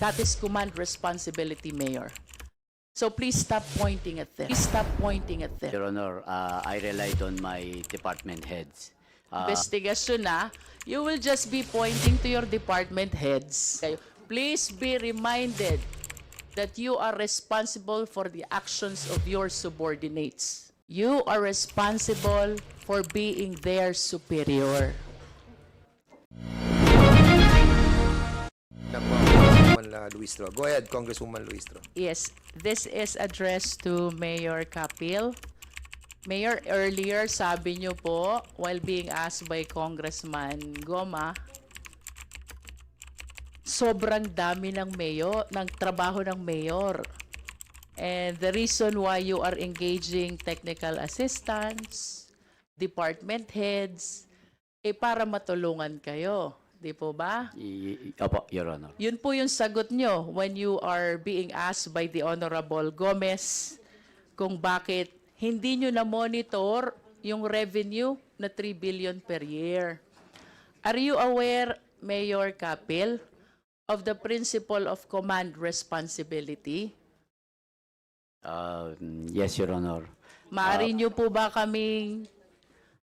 That is command responsibility, Mayor. So please stop pointing at them. Please stop pointing at them. Your Honor, uh, I relied on my department heads. Uh, Investigasyon na, you will just be pointing to your department heads. Please be reminded that you are responsible for the actions of your subordinates. You are responsible for being their superior. Uh, Luistro. Go ahead, Congresswoman Luistro. Yes, this is addressed to Mayor Kapil. Mayor, earlier sabi niyo po, while being asked by Congressman Goma, sobrang dami ng mayor, ng trabaho ng mayor. And the reason why you are engaging technical assistants, department heads, eh para matulungan kayo. Di po ba? i- opo, Your Honor. Yun po yung sagot nyo when you are being asked by the Honorable Gomez kung bakit hindi nyo na-monitor yung revenue na 3 billion per year. Are you aware, Mayor Kapil, of the principle of command responsibility? Uh, yes, Your Honor. Maaari nyo po ba kaming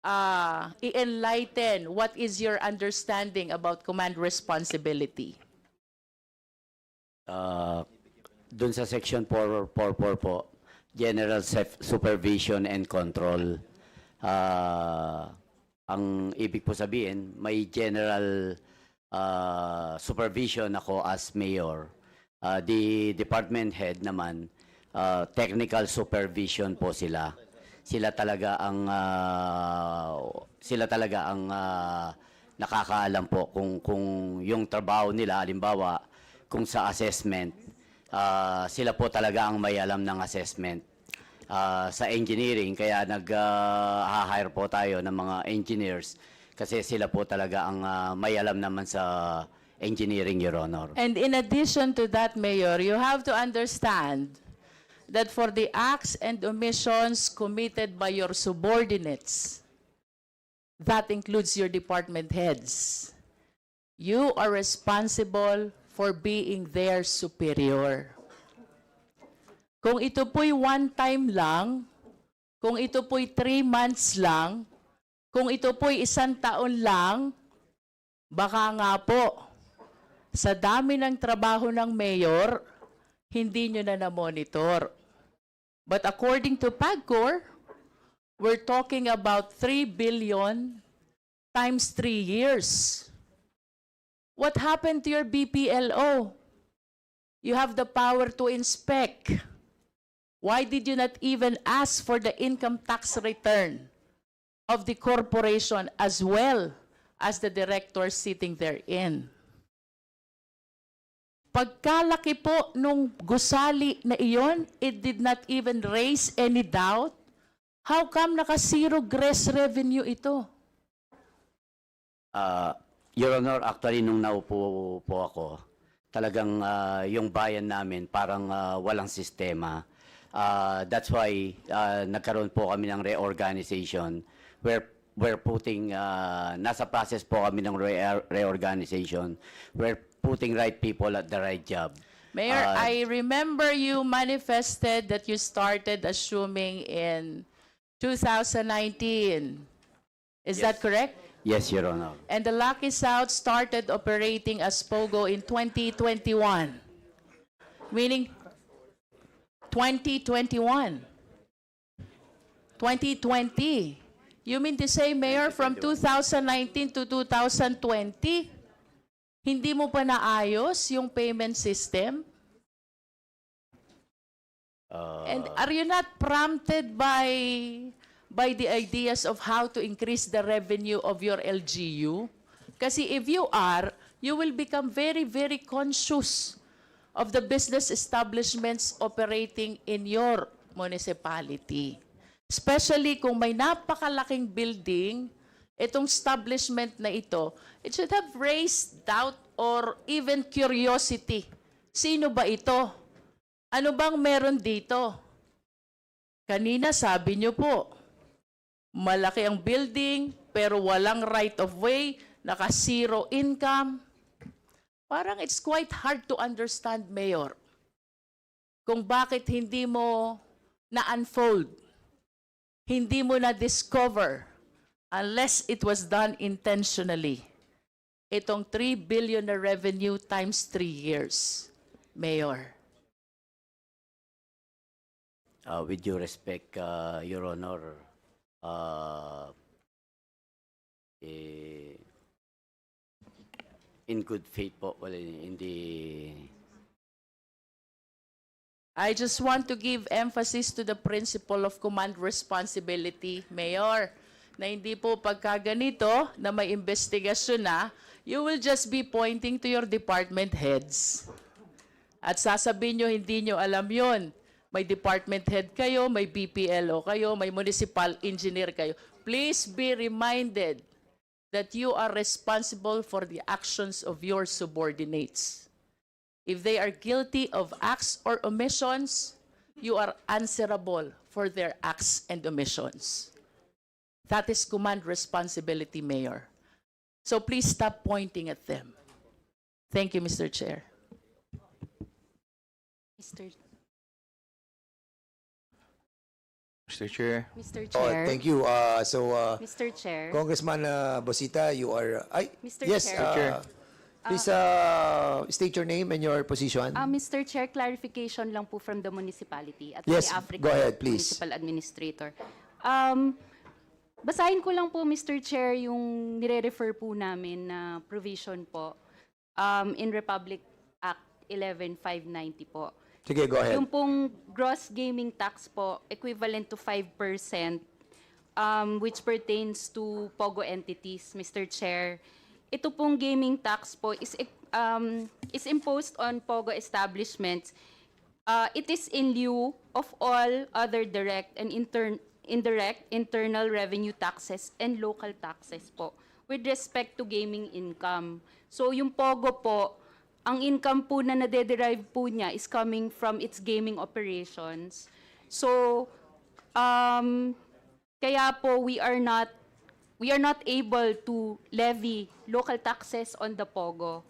ah, i-enlighten what is your understanding about command responsibility? Uh, dun sa section 444 po, General Supervision and Control. Uh, ang ibig po sabihin, may general uh, supervision ako as mayor. Uh, the department head naman, uh, technical supervision po sila. Sila talaga ang uh, sila talaga ang uh, nakakaalam po kung kung yung trabaho nila halimbawa kung sa assessment ah, sila po talaga ang may alam ng assessment Ah, sa engineering. Kaya nag-hire po tayo ng mga engineers kasi sila po talaga ang ah, may alam naman sa engineering your honor. And in addition to that, Mayor, you have to understand that for the acts and omissions committed by your subordinates, that includes your department heads, you are responsible for being their superior. Kung ito po'y one time lang, kung ito po'y three months lang, kung ito po'y isang taon lang, baka nga po, sa dami ng trabaho ng mayor, hindi nyo na na-monitor. But according to PAGCOR, we're talking about 3 billion times 3 years. What happened to your BPLO? You have the power to inspect. Why did you not even ask for the income tax return of the corporation as well as the director sitting therein? Pagkalaki po nung gusali na iyon, it did not even raise any doubt. How come naka-zero gross revenue ito? Ah, your honor actually nung naupo po ako talagang ah, yung bayan namin parang ah, walang sistema Ah, that's why ah, nagkaroon po kami ng reorganization we're we're putting ah, nasa process po kami ng re- reorganization we're putting right people at the right job Mayor, Ah, I remember you manifested that you started assuming in 2019. Is that correct? yes your honor And the Lucky South started operating as POGO in 2021. Meaning 2021. 2020. You mean to say, Mayor, from 2019 to 2020, hindi mo pa naayos yung payment system? Ah, And are you not prompted by by the ideas of how to increase the revenue of your LGU? Kasi if you are, you will become very, very conscious of the business establishments operating in your municipality. Especially kung may napakalaking building, itong establishment na ito, it should have raised doubt or even curiosity. Sino ba ito? Ano bang meron dito? Kanina sabi niyo po, malaki ang building pero walang right of way, naka zero income. parang it's quite hard to understand, Mayor, kung bakit hindi mo na-unfold, hindi mo na-discover unless it was done intentionally. Itong 3 billion na revenue times 3 years, Mayor. Uh, with due respect, uh, Your Honor, uh, eh, in good faith po, wala, hindi, I just want to give emphasis to the principle of command responsibility, Mayor, na hindi po pagka ganito, na may investigasyon na, you will just be pointing to your department heads. At sasabihin nyo, hindi nyo alam yon. May department head kayo, may BPLO kayo, may municipal engineer kayo. Please be reminded that you are responsible for the actions of your subordinates. If they are guilty of acts or omissions, you are answerable for their acts and omissions. That is command responsibility, Mayor. So please stop pointing at them. Thank you, Mr. Chair. Mr. Mr. Chair. Mr. Oh, Chair. thank you. Uh, so, uh, Mr. Chair. Congressman uh, Bosita, you are... ay, Mr. yes, Chair. uh, Chair. Please uh, state your name and your position. Ah, Mr. Chair, clarification lang po from the municipality at Yes, the African go ahead, please. Municipal Administrator. Um, basahin ko lang po, Mr. Chair, yung nire-refer po namin na provision po um, in Republic Act 11590 po. Sige, go ahead. Yung pong gross gaming tax po, equivalent to 5%, um, which pertains to POGO entities, Mr. Chair. Ito pong gaming tax po is, um, is imposed on POGO establishments. Uh, it is in lieu of all other direct and intern, indirect internal revenue taxes and local taxes po with respect to gaming income. So yung POGO po, ang income po na nade-derive po niya is coming from its gaming operations. So, um, kaya po we are not we are not able to levy local taxes on the POGO.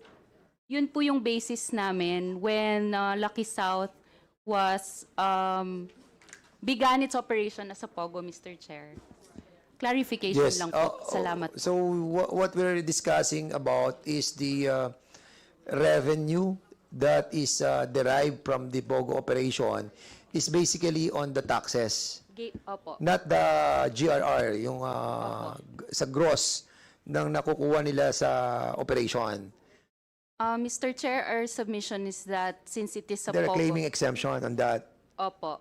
Yun po yung basis namin when uh, Lucky South was um, began its operation as a POGO, Mr. Chair. Clarification lang po. uh, Salamat. So, wha- what we're discussing about is the uh, revenue that is uh, derived from the BOGO operation is basically on the taxes. Opo. Not the GRR, yung uh, sa gross ng nakukuha nila sa operation. Uh, Mr. Chair, our submission is that since it is a They're POGO... claiming exemption on that. Opo.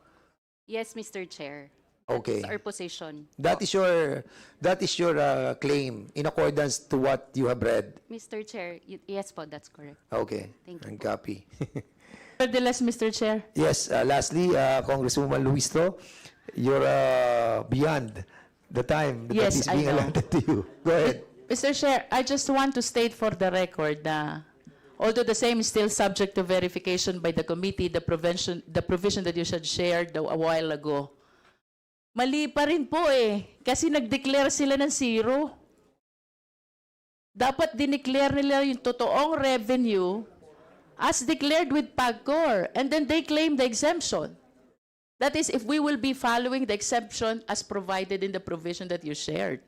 Yes, Mr. Chair. Okay. That's our position. That is your that is your uh, claim in accordance to what you have read. Mr. Chair, y- yes po, that's correct. Okay. Thank you And copy. Nevertheless, Mr. Chair, yes, uh, lastly, uh, Congresswoman Luistro, you're uh, beyond the time that Yes, is I being know. allotted to you. Go ahead. Mr. Chair, I just want to state for the record na although the same is still subject to verification by the committee, the prevention, the provision that you should shared a while ago, mali pa rin po eh. Kasi nag-declare sila ng zero. Dapat dineclare nila yung totoong revenue as declared with PAGCOR. And then they claim the exemption. That is, if we will be following the exemption as provided in the provision that you shared.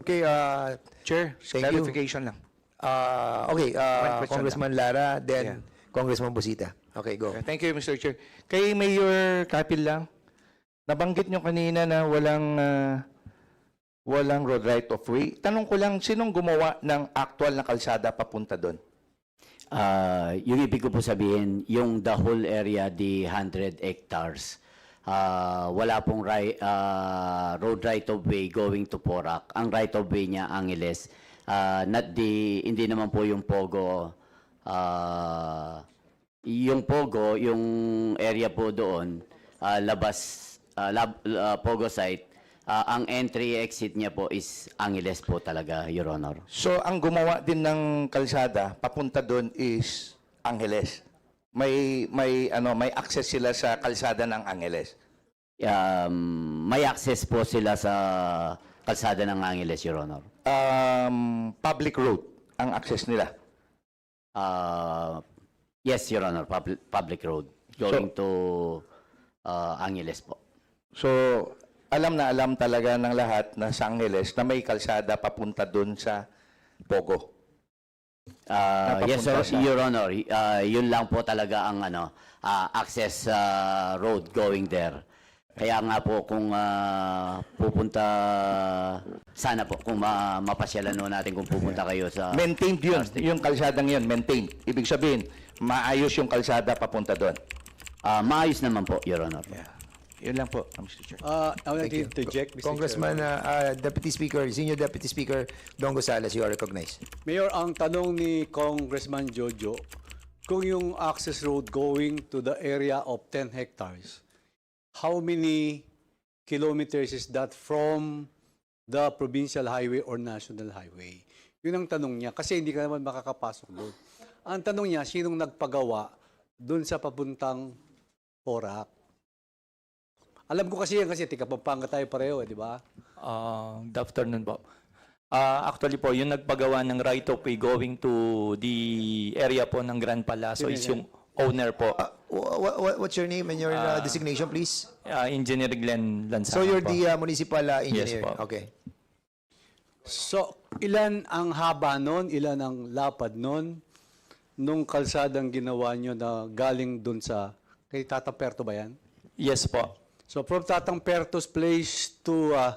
Okay, uh, Chair, Thank you. clarification lang. uh, okay, One uh, question Congressman Lara, then Yeah. Congressman Busita. Okay, go. Thank you, Mr. Chair. Kay Mayor Kapil lang, nabanggit nyo kanina na walang ah, walang road right of way. Tanong ko lang, sinong gumawa ng actual na kalsada papunta doon? uh, yung ibig ko po sabihin, yung the whole area, the 100 hectares, uh, wala pong ri- uh, road right of way going to Porac. Ang right of way niya, Angeles. Uh, not the, hindi naman po yung Pogo, uh, yung Pogo, yung area po doon, uh, labas, uh, lab, uh, Pogo site, uh, ang entry exit niya po is Angeles po talaga, Your Honor. So, ang gumawa din ng kalsada papunta doon is Angeles. May may ano, may access sila sa kalsada ng Angeles. Um, may access po sila sa kalsada ng Angeles, Your Honor. Um, public road ang access nila. Uh, yes, Your Honor, public, public road going to uh, Angeles po. So, alam na alam talaga ng lahat na sa Angeles na may kalsada papunta doon sa Pogo. Uh, yes, sir, sa- Your Honor. Uh, yun lang po talaga ang ano, uh, access uh, road going there. Kaya nga po kung uh, pupunta, sana po kung ma mapasyalan no natin kung pupunta kayo sa... Maintained yun, yung kalsadang yun, maintained. Ibig sabihin, maayos yung kalsada papunta doon. Uh, maayos naman po, Your Honor. Yun lang po, Mr. Chair. Uh, I would like to interject, Mr. Congressman, uh, uh, Deputy Speaker, Senior Deputy Speaker Don Gonzales, you are recognized. Mayor, ang tanong ni Congressman Jojo, kung yung access road going to the area of 10 hectares, how many kilometers is that from the provincial highway or national highway? Yun ang tanong niya, kasi hindi ka naman makakapasok doon. Ang tanong niya, sinong nagpagawa doon sa papuntang Porac? Alam ko kasi yan kasi tika Pampanga tayo pareho, eh, di ba? Ah, good afternoon po. Ah, actually po, yung nagpagawa ng right of way going to the area po ng Grand Palacio is yung owner po, Uh, wha- wha- what's your name and your uh, designation, please? ah, Engineer Glenn Lanzana So you're po. the uh, municipal uh, engineer? po. Okay. So, ilan ang haba nun, ilan ang lapad nun, nung kalsadang ginawa nyo na galing dun sa, kay Tatang Perto ba yan? Yes po. So, from Tatang Perto's place to uh,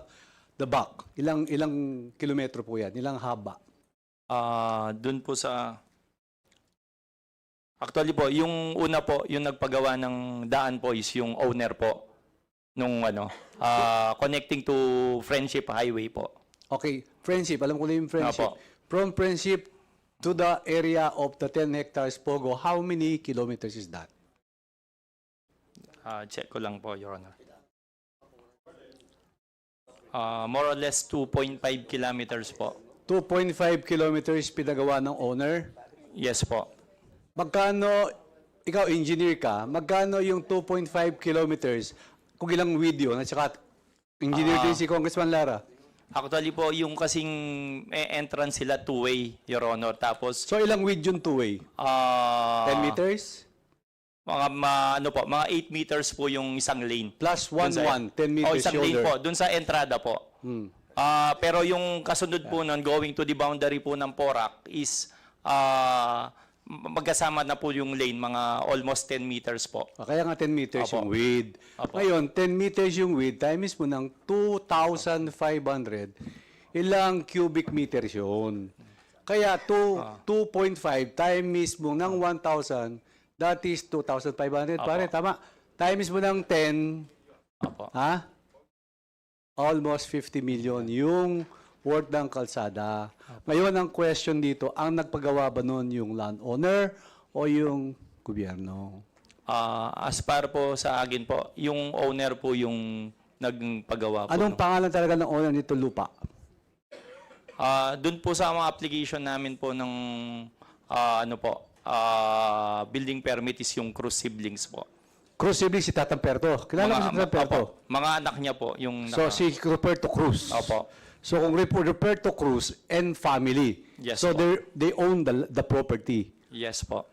the back, ilang ilang kilometro po yan? Ilang haba? Ah, dun po sa Actually po, yung una po, yung nagpagawa ng daan po is yung owner po nung ano, ah, connecting to Friendship Highway po. Okay, friendship, alam ko na yung friendship. Apo. From friendship to the area of the 10 hectares Pogo, how many kilometers is that? Ah, check ko lang po, Your Honor. Ah, more or less 2.5 kilometers po. 2.5 kilometers pinagawa ng owner. Yes po. Magkano, ikaw engineer ka, magkano yung 2.5 kilometers kung ilang video at saka engineer Ah. din si Congressman Lara. Actually po, yung kasing eh, entrance sila two-way, Your Honor. Tapos, So ilang width yung two-way? ah 10 meters? Mga, ma- ano po, mga 8 meters po yung isang lane. Plus Dun sa- 1-1, 10 meters Oh, isang lane shoulder. po, dun sa entrada po. Hmm. Ah, pero yung kasunod po nun, going to the boundary po ng Porac is ah, magkasama na po yung lane, mga almost 10 meters po. Ah, Kaya nga 10 meters Apo. yung width. Apo. Ngayon, 10 meters yung width, times mo ng 2,500, ilang cubic meters yun? Kaya two- Ah. 2.5 times mo ng 1,000, that is 2,500. Pare, tama. Times mo ng 10, Opo. Ha? Almost 50 million yung worth ng kalsada. Ngayon, ang question dito, ang nagpagawa ba nun yung landowner o yung gobyerno? Ah, as par po sa akin po, yung owner po yung nagpagawa po. Anong pangalan talaga ng owner nito lupa? Ah, doon po sa mga application namin po ng ah, ano po, ah, building permit is yung Cruz siblings po. Cruz Siblings si Tatang Perto. Kilala mo si Tatang Perto? opo, mga anak niya po yung So, naka- si Roberto Cruz. Opo. So, kung Rep- Roberto Cruz and family. Yes so, po. they they own the, the property. Yes po.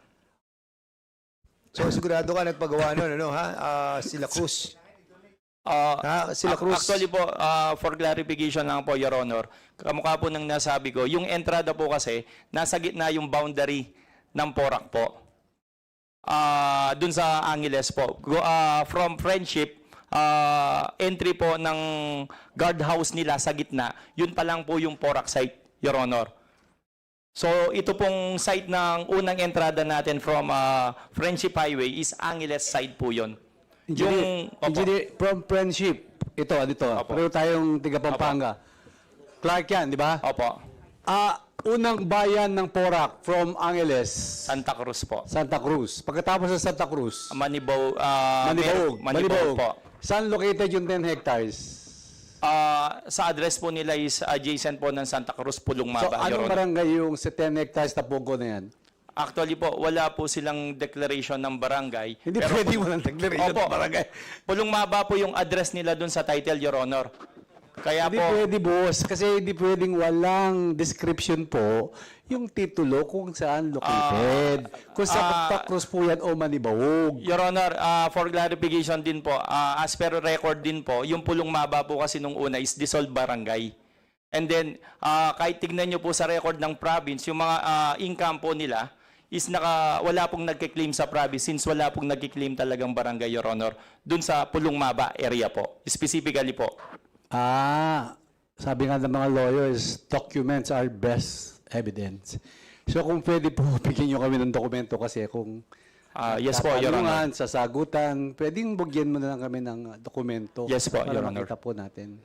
So sigurado ka nagpagawa nun, ano ha? Ah, sila Cruz. Ah, Ha? Sila ac- Cruz. Actually po, ah, for clarification lang po, Your Honor, kamukha po ng nasabi ko, yung entrada po kasi, nasa gitna yung boundary ng Porac po. Ah, dun sa Angeles po. Go, ah, from Friendship, ah, entry po ng guardhouse nila sa gitna, yun pa lang po yung Porac site, Your Honor. So, ito pong site ng unang entrada natin from ah, Friendship Highway is Angeles side po yun. Engineer, Opo. engineer from friendship. Ito, dito. Opo. Pareho tayong tiga Pampanga. Clark yan, di ba? Opo. Ah, unang bayan ng Porac from Angeles, Santa Cruz po. Santa Cruz. Pagkatapos sa Santa Cruz, Manibaw, ah, Manibawog. Mer- po. Saan located yung 10 hectares? Ah, sa address po nila is adjacent po ng Santa Cruz, Pulong So, Maba, Your anong Honor. barangay yung sa 10 hectares na Pogo na yan? Actually po, wala po silang declaration ng barangay. Hindi pwede mo ng declaration Opo. ng barangay. Pulong Maba po yung address nila dun sa title, Your Honor. Kaya Hindi po, pwede, boss. Kasi hindi pwedeng walang description po yung titulo kung saan located. kung sa ah, Tacruz po yan o Manibawog. Your Honor, ah, for clarification din po, ah, as per record din po, yung Pulong Maba po kasi nung una is dissolved barangay. And then, ah, kahit tignan nyo po sa record ng province, yung mga ah, income po nila is naka, wala pong nagkiklaim sa province since wala pong nagkiklaim talagang barangay, Your Honor, dun sa Pulong Maba area po, specifically po. Ah, sabi nga ng mga lawyers, documents are best evidence. So kung pwede po, bigyan nyo kami ng dokumento kasi kung Ah, yes po, Your Honor. tatanungan, sasagutan, pwedeng bugyan mo na lang kami ng dokumento. Yes po, para Your Honor. makita po natin.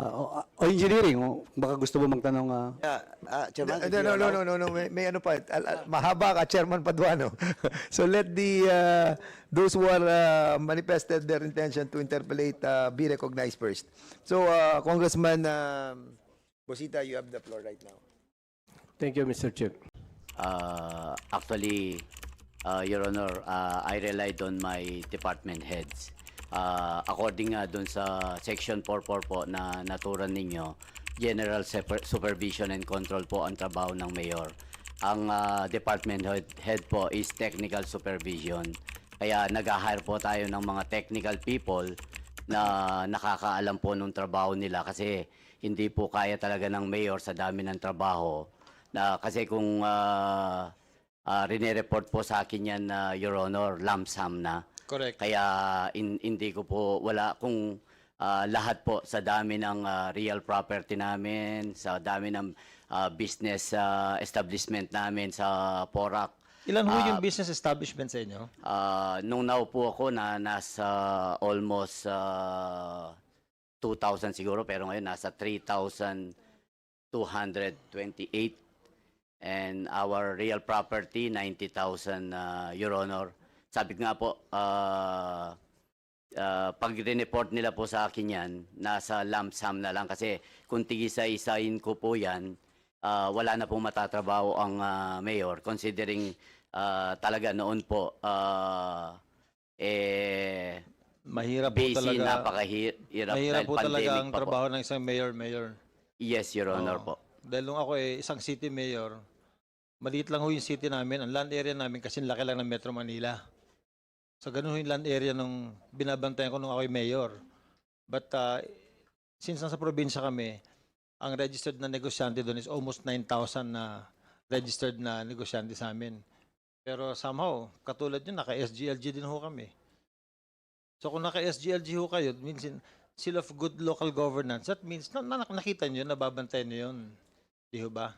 Ah, o, engineering, o, baka gusto mo magtanong. ah, Yeah, uh, Chairman, No, no, no, no, no, no, may, may ano pa. Al- al- mahaba ka, Chairman Paduano. so let the, uh, those who are uh, manifested their intention to interpolate uh, be recognized first. So, uh, Congressman um, Bosita, you have the floor right now. Thank you, Mr. Chair. Uh, actually, uh, Your Honor, uh, I relied on my department heads. Uh, according nga dun sa Section 44 po na naturan ninyo, General Super- Supervision and Control po ang trabaho ng Mayor. Ang uh, department head, po is Technical Supervision. Kaya nag-hire po tayo ng mga technical people na nakakaalam po nung trabaho nila kasi hindi po kaya talaga ng mayor sa dami ng trabaho na kasi kung uh, uh, report po sa akin yan na Your Honor, lump sum na. Correct. Kaya in- hindi ko po wala kung ah, lahat po sa dami ng ah, real property namin, sa dami ng ah, business ah, establishment namin sa Porac. Ilan ho Ah, yung business establishment sa inyo? Ah, nung naupo ako na nasa almost ah, 2,000 siguro pero ngayon nasa 3,228 and our real property 90,000 ah, Your Honor. Sabi nga po ah, ah, pag report nila po sa akin yan, nasa lump sum na lang kasi kung tigisa-isahin ko po yan, ah, wala na pong matatrabaho ang ah, mayor considering ah, talaga noon po ah, eh Mahirap po busy talaga. napakahirap Mahirap po talaga ang pa po. trabaho ng isang mayor, mayor. Yes, Your Honor Oo. po. Dahil nung ako eh, isang city mayor, maliit lang ho yung city namin. Ang land area namin kasi laki lang ng Metro Manila. So ganun yung land area nung binabantayan ko nung ako mayor. But uh, since nasa probinsya kami, ang registered na negosyante doon is almost 9,000 na registered na negosyante sa amin. Pero somehow, katulad yun, naka-SGLG din ho kami. So kung naka-SGLG ho kayo, means in, seal of good local governance, that means na, na, nakita nyo, nababantayan nyo yun. Di ho ba?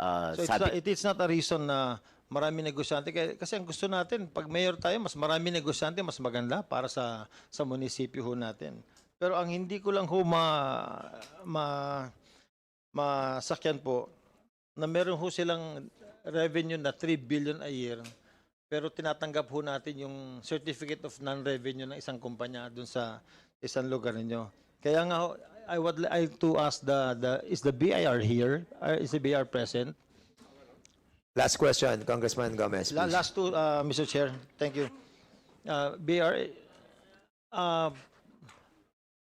Ah, So it's sabi, not, it is not a reason na marami negosyante. Kasi ang gusto natin, pag mayor tayo, mas marami negosyante, mas maganda para sa sa munisipyo ho natin. Pero ang hindi ko lang ho ma, ma, masakyan po, na meron ho silang revenue na 3 billion a year, pero tinatanggap ho natin yung certificate of non-revenue ng isang kumpanya dun sa isang lugar ninyo. Kaya nga ho, I would like to ask the, the is the BIR here? Uh, is the BIR present? Last question, Congressman Gomez. La- please. last two, uh, Mr. Chair. Thank you. Uh, BR, uh,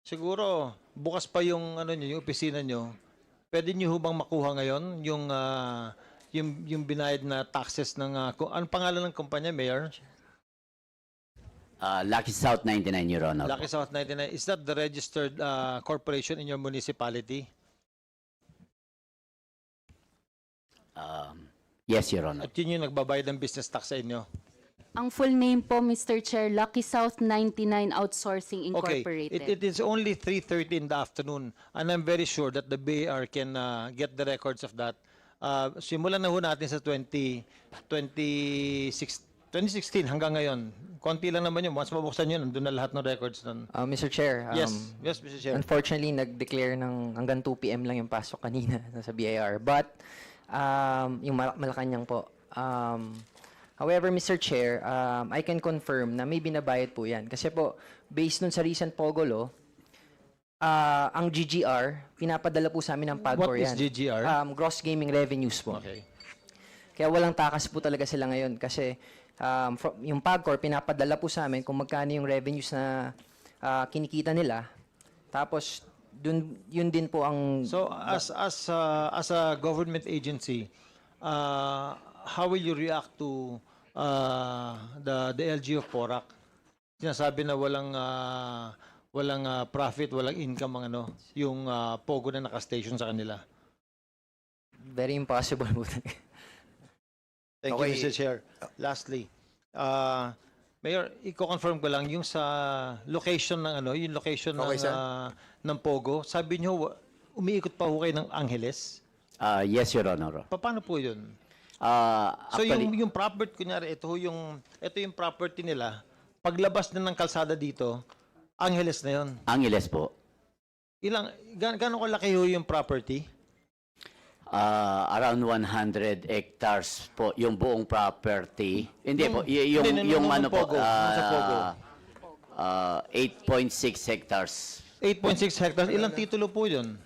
siguro bukas pa yung ano niyo, yung opisina niyo. Pwede niyo ho bang makuha ngayon yung uh, yung yung binayad na taxes ng uh, anong pangalan ng kumpanya, Mayor? Ah, Lucky South 99, Your Honor. Lucky South 99. Is that the registered uh, corporation in your municipality? Um, yes, Your Honor. At yun yung nagbabayad ng business tax sa inyo? Ang full name po, Mr. Chair, Lucky South 99 Outsourcing Okay, Incorporated. it, it is only 3.30 in the afternoon and I'm very sure that the BAR can uh, get the records of that. Uh, simulan na ho natin sa 20, 26, 2016 hanggang ngayon. Konti lang naman yun. Once mabuksan yun, nandun na lahat ng records nun. Uh, Mr. Chair, um, Yes, yes, Mr. Chair. unfortunately, nag-declare ng hanggang 2 p.m. lang yung pasok kanina sa BIR. But, um, yung Mal- Malacanang po. Um, however, Mr. Chair, um, I can confirm na may binabayad po yan. Kasi po, based nun sa recent POGO law, ah, ang GGR, pinapadala po sa amin ng PAGCOR What is yan. GGR? Um, gross gaming revenues po. Okay. Kaya walang takas po talaga sila ngayon kasi um, fro- yung PAGCOR pinapadala po sa amin kung magkano yung revenues na ah, kinikita nila. Tapos dun yun din po ang So as as uh, as a government agency, uh, how will you react to uh, the the LG of Porac? Sinasabi na walang uh, walang uh, profit, walang income ang ano, yung uh, pogo na naka-station sa kanila. very impossible po. Thank Okay. you, Mr. Chair. Lastly, uh, Mayor, i-confirm ko lang yung sa location ng ano, yung location Okay, ng sir. uh, ng Pogo. Sabi niyo wa- umiikot pa ho kayo ng Angeles. Ah, yes, Your Honor. Pa- Paano po 'yun? Ah, So actually, yung yung property kunyari ito ho yung ito yung property nila. Paglabas na ng kalsada dito, Angeles na 'yon. Angeles po. Ilang gan gaano kalaki ho yung property? Ah, around 100 hectares po yung buong property. Hindi po, y- yung Hindi, yung ano po Pogo, ah, ah, 8.6 hectares. 8.6 hectares. Ilang titulo po 'yun?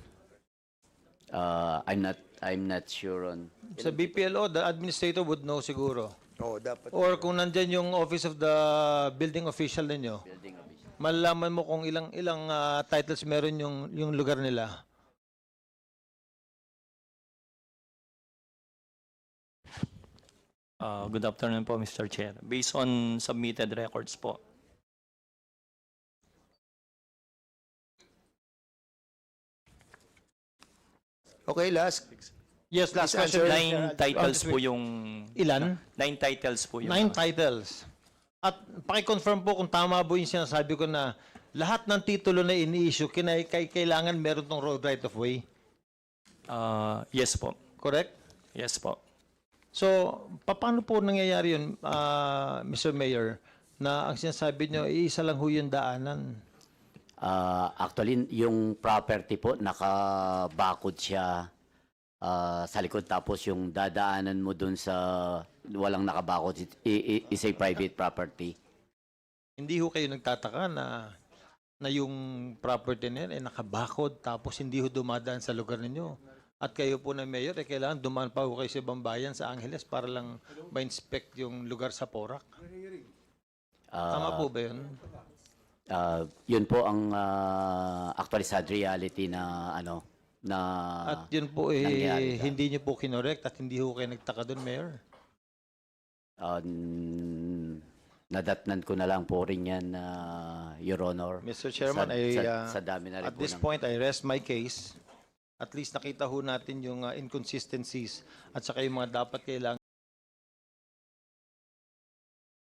Ah, I'm not I'm not sure on. Sa BPLO, the administrator would know siguro. Oo, dapat. Or kung nandyan yung office of the building official ninyo, malalaman mo kung ilang ilang ah, titles meron yung yung lugar nila. Uh, good afternoon po, Mr. Chair. Based on submitted records po, Okay, last. Yes, last Please question. answer. nine titles po yung... Ilan? Nine titles po yung... Nine titles. At paki-confirm po kung tama po yung sinasabi ko na lahat ng titulo na ini-issue, kinai- kay- kailangan meron tong road right of way. Uh, yes po. Correct? Yes po. So, pa- paano po nangyayari yun, ah, Mr. Mayor, na ang sinasabi nyo, iisa lang ho yung daanan? Ah, actually, yung property po, nakabakod siya ah, sa likod. Tapos yung dadaanan mo dun sa walang nakabakod, is a private property. Hindi ho kayo nagtataka na na yung property na yan ay nakabakod tapos hindi ho dumadaan sa lugar ninyo. At kayo po na mayor, eh, kailangan dumaan pa ho kayo sa ibang bayan sa Angeles para lang ma-inspect yung lugar sa Porac. Ah, Tama po ba yun? ah, yun po ang ah, actually sad reality na ano na At yun po eh, nangyari ka. hindi nyo po kinorek at hindi ho kayo nagtaka doon, mayor. ah, n- nadatnan ko na lang po rin yan, ah, Your Honor. Mr. Chairman, sa, I, sa, uh, sa dami na rin At po this ng- point, I rest my case. At least nakita ho natin yung uh, inconsistencies at saka yung mga dapat kailangan